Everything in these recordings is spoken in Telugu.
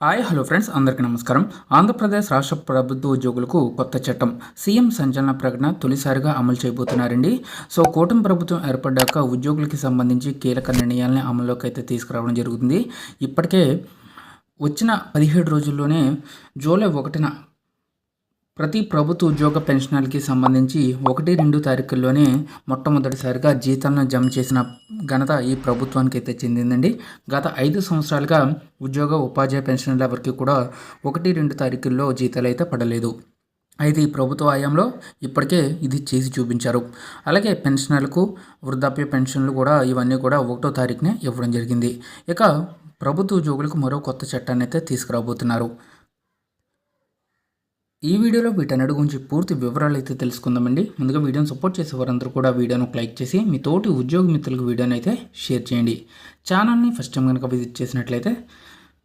హాయ్ హలో ఫ్రెండ్స్ అందరికీ నమస్కారం. ఆంధ్రప్రదేశ్ రాష్ట్ర ప్రభుత్వ ఉద్యోగులకు కొత్త చట్టం. సీఎం సంచలన ప్రకటన తొలిసారిగా అమలు చేయబోతున్నారండి. సో కూటమి ప్రభుత్వం ఏర్పడ్డాక ఉద్యోగులకి సంబంధించి కీలక నిర్ణయాలని అమల్లోకి అయితే తీసుకురావడం జరుగుతుంది. ఇప్పటికే వచ్చిన పదిహేడు రోజుల్లోనే జూలై ఒకటిన ప్రతి ప్రభుత్వ ఉద్యోగ పెన్షనర్కి సంబంధించి ఒకటి రెండు తారీఖుల్లోనే మొట్టమొదటిసారిగా జీతాలను జమ చేసిన ఘనత ఈ ప్రభుత్వానికి అయితే చెందిందండి. గత ఐదు సంవత్సరాలుగా ఉద్యోగ ఉపాధ్యాయ పెన్షన్ల వరకు కూడా ఒకటి రెండు తారీఖుల్లో జీతాలు అయితే పడలేదు. అయితే ఈ ప్రభుత్వ హయాంలో ఇప్పటికే ఇది చేసి చూపించారు. అలాగే పెన్షనర్లకు వృద్ధాప్య పెన్షన్లు కూడా ఇవన్నీ కూడా ఒకటో తారీఖునే ఇవ్వడం జరిగింది. ఇక ప్రభుత్వ ఉద్యోగులకు మరో కొత్త చట్టాన్ని అయితే తీసుకురాబోతున్నారు. ఈ వీడియోలో వీటన్నిటి గురించి పూర్తి వివరాలు అయితే తెలుసుకుందామండి. ముందుగా వీడియోని సపోర్ట్ చేసే వారందరూ కూడా వీడియోను లైక్ చేసి మీ తోటి ఉద్యోగ మిత్రులకు వీడియోని అయితే షేర్ చేయండి. ఛానల్ని ఫస్ట్ టైం కనుక విజిట్ చేసినట్లయితే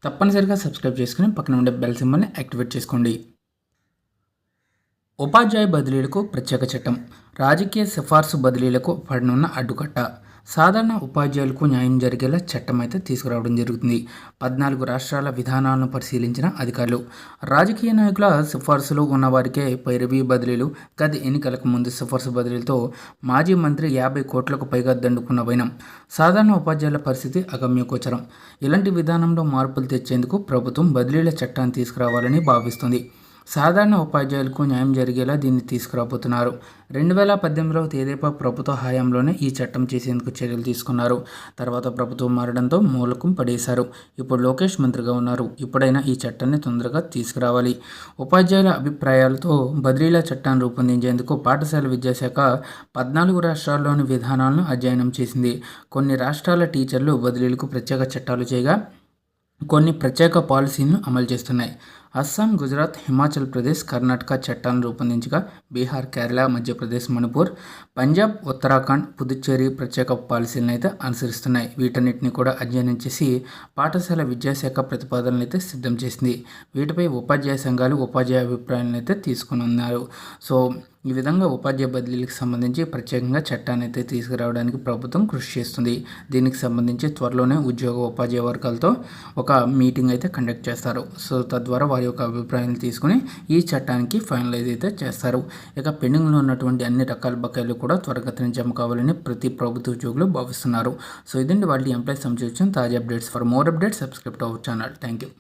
తప్పనిసరిగా సబ్స్క్రైబ్ చేసుకుని పక్కన ఉండే బెల్ సింబల్ని యాక్టివేట్ చేసుకోండి. ఉపాధ్యాయ బదిలీలకు ప్రత్యేక చట్టం. రాజకీయ సిఫార్సు బదిలీలకు పడనున్న అడ్డుకట్ట. సాధారణ ఉపాధ్యాయులకు న్యాయం జరిగేలా చట్టం అయితే తీసుకురావడం జరుగుతుంది. పద్నాలుగు రాష్ట్రాల విధానాలను పరిశీలించిన అధికారులు. రాజకీయ నాయకుల సిఫార్సులు ఉన్నవారికే పైరవీ బదిలీలు గత ఎన్నికలకు ముందు సిఫార్సు బదిలీలతో మాజీ మంత్రి యాభై కోట్లకు పైగా దండుకున్న వైనం. సాధారణ ఉపాధ్యాయుల పరిస్థితి అగమ్యగోచరం. ఇలాంటి విధానంలో మార్పులు తెచ్చేందుకు ప్రభుత్వం బదిలీల చట్టాన్ని తీసుకురావాలని భావిస్తుంది. సాధారణ ఉపాధ్యాయులకు న్యాయం జరిగేలా దీన్ని తీసుకురాబోతున్నారు. రెండు వేల పద్దెనిమిదవ తేదీపా ప్రభుత్వ హయాంలోనే ఈ చట్టం చేసేందుకు చర్యలు తీసుకున్నారు. తర్వాత ప్రభుత్వం మారడంతో మూలకం పడేశారు. ఇప్పుడు లోకేష్ మంత్రిగా ఉన్నారు. ఇప్పుడైనా ఈ చట్టాన్ని తొందరగా తీసుకురావాలి. ఉపాధ్యాయుల అభిప్రాయాలతో బదిలీల చట్టాన్ని రూపొందించేందుకు పాఠశాల విద్యాశాఖ పద్నాలుగు రాష్ట్రాల్లోని విధానాలను అధ్యయనం చేసింది. కొన్ని రాష్ట్రాల టీచర్లు బదిలీలకు ప్రత్యేక చట్టాలు చేయగా కొన్ని ప్రత్యేక పాలసీలను అమలు చేస్తున్నాయి. అస్సాం గుజరాత్ హిమాచల్ ప్రదేశ్ కర్ణాటక చట్టాలను రూపొందించగా బీహార్ కేరళ మధ్యప్రదేశ్ మణిపూర్ పంజాబ్ ఉత్తరాఖండ్ పుదుచ్చేరి ప్రత్యేక పాలసీలను అయితే అనుసరిస్తున్నాయి. వీటన్నిటిని కూడా అధ్యయనం చేసి పాఠశాల విద్యాశాఖ ప్రతిపాదనలు అయితే సిద్ధం చేసింది. వీటిపై ఉపాధ్యాయ సంఘాలు ఉపాధ్యాయ అభిప్రాయాలను అయితే తీసుకుని ఉన్నారు. సో ఈ విధంగా ఉపాధ్యాయ బదిలీలకు సంబంధించి ప్రత్యేకంగా చట్టాన్ని అయితే తీసుకురావడానికి ప్రభుత్వం కృషి చేస్తుంది. దీనికి సంబంధించి త్వరలోనే ఉద్యోగ ఉపాధ్యాయ వర్గాలతో ఒక మీటింగ్ అయితే కండక్ట్ చేస్తారు. సో తద్వారా వారి యొక్క అభిప్రాయాన్ని తీసుకుని ఈ చట్టానికి ఫైనలైజ్ అయితే చేస్తారు. ఇక పెండింగ్లో ఉన్నటువంటి అన్ని రకాల బకాయిలు కూడా త్వరగతిన జమ కావాలని ప్రతి ప్రభుత్వ ఉద్యోగులు భావిస్తున్నారు. సో ఇదండి వాళ్ళ ఎంప్లాయీస్ సంబంధించిన తాజా updates. For more updates subscribe to our channel. Thank you